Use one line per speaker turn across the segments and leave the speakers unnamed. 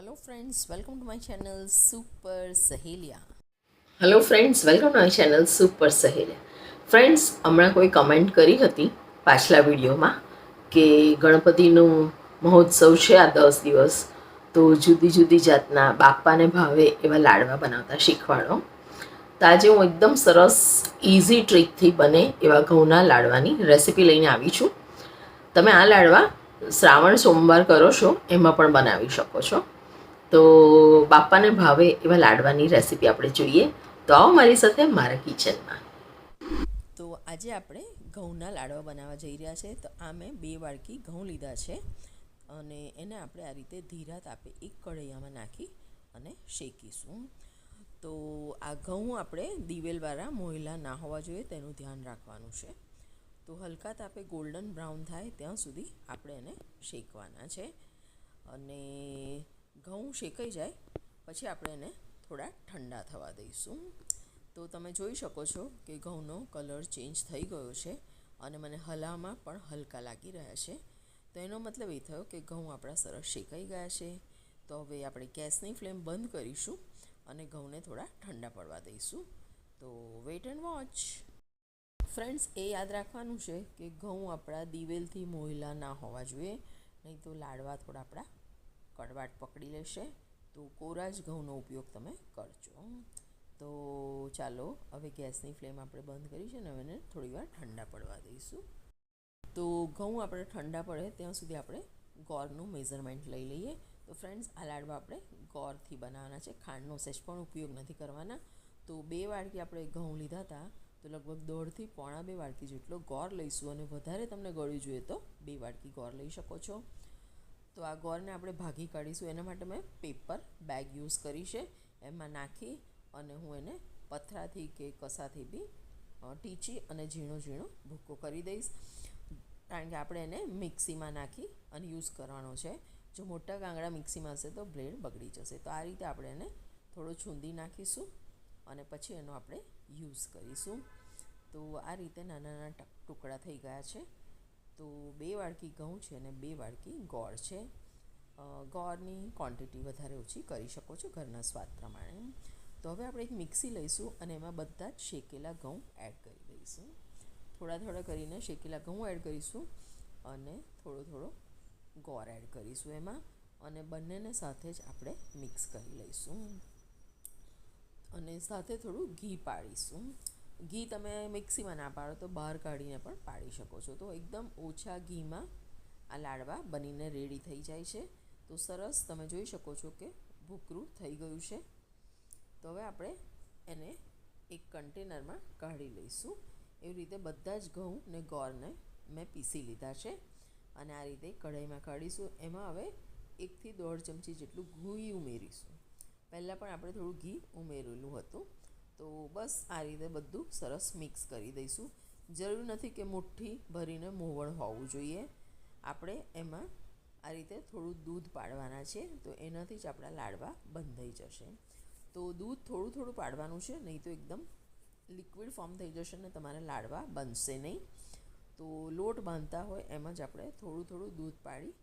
Hello friends welcome to my channel super સહેલિયા
hello friends welcome to my channel super સહેલિયા friends હમણાં કોઈ comment કરી હતી પાછલા વિડીયોમાં કે ગણપતિનું મહોત્સવ છે આ દસ દિવસ, તો જુદી જુદી જાતના બાપાને ભાવે એવા લાડવા બનાવતા શીખવાડો. તો આજે હું એકદમ સરસ ઇઝી ટ્રીકથી બને એવા ઘઉંના લાડવાની રેસિપી લઈને આવી છું. તમે આ લાડવા શ્રાવણ, સોમવાર કરો છો, એમાં પણ બનાવી શકો છો. તો બાપાને ભાવે એવા લાડવાની રેસિપી આપણે જોઈએ. તો આવો મારી સાથે મારા કિચનમાં
તો આજે આપણે ઘઉંના લાડવા બનાવવા જઈ રહ્યા છે. તો આ મેં બે વાડકી ઘઉં લીધા છે અને એને આપણે આ રીતે ધીરા તાપે એક કઢૈયામાં નાખી અને શેકીશું. તો આ ઘઉં આપણે દિવેલવાળા મોયલા ના હોવા જોઈએ, તેનું ધ્યાન રાખવાનું છે. તો હલકા તાપે ગોલ્ડન બ્રાઉન થાય ત્યાં સુધી આપણે એને શેકવાના છે. અને ઘઉં શેકાઈ જાય, પછી આપણે એને થોડા ઠંડા થવા દઈશું. તો તમે જોઈ શકો છો કે ઘઉંનો કલર ચેન્જ થઈ ગયો છે અને મને હલામાં પણ હલકા લાગી રહ્યા છે. તો એનો મતલબ એ થયો કે ઘઉં આપણા સરસ શેકાઈ ગયા છે. તો હવે આપણે ગેસની ફ્લેમ બંધ કરીશું અને ઘઉંને થોડા ઠંડા પડવા દઈશું. તો વેટ એન્ડ વોચ. ફ્રેન્ડ્સ, એ યાદ રાખવાનું છે કે ઘઉં આપણા દિવેલથી મોયલા ના હોવા જોઈએ, નહીં તો લાડવા થોડા આપણા કડવાટ પકડી લેશે. તો કોરા જ ઘઉંનો ઉપયોગ તમે કરજો. તો ચાલો, હવે ગેસની ફ્લેમ આપણે બંધ કરી છે અને હવે એને થોડી વાર ઠંડા પડવા દઈશું. તો ઘઉં આપણે ઠંડા પડે ત્યાં સુધી આપણે ગોળનું મેઝરમેન્ટ લઈ લઈએ. તો ફ્રેન્ડ્સ, આ લાડવા આપણે ગોળથી બનાવવાના છે. ખાંડનો સેજ પણ ઉપયોગ નથી કરવાના. તો બે વાડકી આપણે ઘઉં લીધા હતા. તો લગભગ દોઢથી પોણા બે વાડકી જેટલો ગોળ લઈશું અને વધારે તમને ગળ્યું જોઈએ તો બે વાડકી ગોળ લઈ શકો છો. તો આ ગોળને આપણે ભાગી કાઢીશું. એના માટે મેં પેપર બેગ યુઝ કરી છે. એમાં નાખી અને હું એને પથરાથી કે કસાથી બી ટીચી અને ઝીણો ઝીણો ભૂક્કો કરી દઈશ. કારણ કે આપણે એને મિક્સીમાં નાખી અને યુઝ કરવાનો છે. જો મોટા કાંગડા મિક્સીમાં હશે તો બ્લેડ બગડી જશે. તો આ રીતે આપણે એને થોડો છૂંદી નાખીશું અને પછી એનો આપણે યુઝ કરીશું. તો આ રીતે નાના નાના ટુકડા થઈ ગયા છે. તો બે વાડકી ઘઉં છે અને બે વાડકી ગોળ છે. ગોળની ક્વોન્ટિટી વધારે ઓછી કરી શકો છો ઘરના સ્વાદ પ્રમાણે. તો હવે આપણે એક મિક્સી લઈશું અને એમાં બધા જ શેકેલા ઘઉં એડ કરી દઈશું. થોડા થોડા કરીને શેકેલા ઘઉં એડ કરીશું અને થોડો થોડો ગોળ એડ કરીશું એમાં અને બંનેને સાથે જ આપણે મિક્સ કરી લઈશું. અને સાથે થોડું ઘી પાડીશું. ઘી તમે મિક્સીમાં ના પાડો તો બહાર કાઢીને પણ પાડી શકો છો. તો એકદમ ઓછા ઘીમાં આ લાડવા બનીને રેડી થઈ જાય છે. તો સરસ તમે જોઈ શકો છો કે ભૂકરું થઈ ગયું છે. તો હવે આપણે એને એક કન્ટેનરમાં કાઢી લઈશું. એવી રીતે બધા જ ઘઉં ને ગોળને મેં પીસી લીધા છે. અને આ રીતે કઢાઈમાં કાઢીશું. એમાં હવે એકથી દોઢ ચમચી જેટલું ઘી ઉમેરીશું. પહેલાં પણ આપણે થોડું ઘી ઉમેરેલું હતું. તો બસ આ રીતે બધું સરસ મિક્સ કરી દઈશું. જરૂર નથી કે મુઠ્ઠી ભરીને મોવણ હોવું જોઈએ. આપણે એમાં આ રીતે થોડું દૂધ પાડવાના છે, તો એનાથી જ આપણા લાડવા બંધાઈ જશે. તો દૂધ થોડું થોડું પાડવાનું છે, નહીં તો એકદમ લિક્વિડ ફોર્મ થઈ જશે ને તમારા લાડવા બનશે નહીં. તો લોટ બાંધતા હોય એમ જ આપણે થોડું થોડું દૂધ પાડી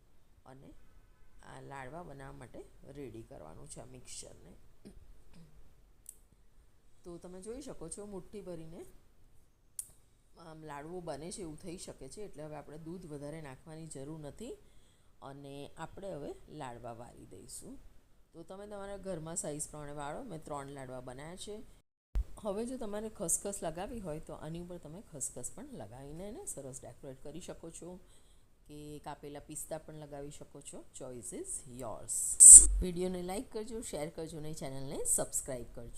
અને આ લાડવા બનાવવા માટે રેડી કરવાનું છે આ મિક્સચરને તો તમે જોઈ શકો છો મુઠ્ઠી ભરીને. આમ લાડવો બને છે એવું થઈ શકે છે, એટલે હવે આપણે દૂધ વધારે નાખવાની જરૂર નથી. અને આપણે હવે લાડવા વાળી દઈશું. તો તમે તમારા ઘરમાં સાઈઝ પ્રમાણે વાળો, મેં ત્રણ લાડવા બનાવ્યા છે. હવે જો તમારે ખસખસ લગાવી હોય તો આની ઉપર તમે ખસખસ પણ લગાવીને એને સરસ ડેકોરેટ કરી શકો છો. કે કાપેલા પિસ્તા પણ લગાવી શકો છો. ચોઇસ ઇઝ યોર્સ વિડીયોને લાઇક કરજો શેર કરજો અને ચેનલને સબસ્ક્રાઈબ કરજો.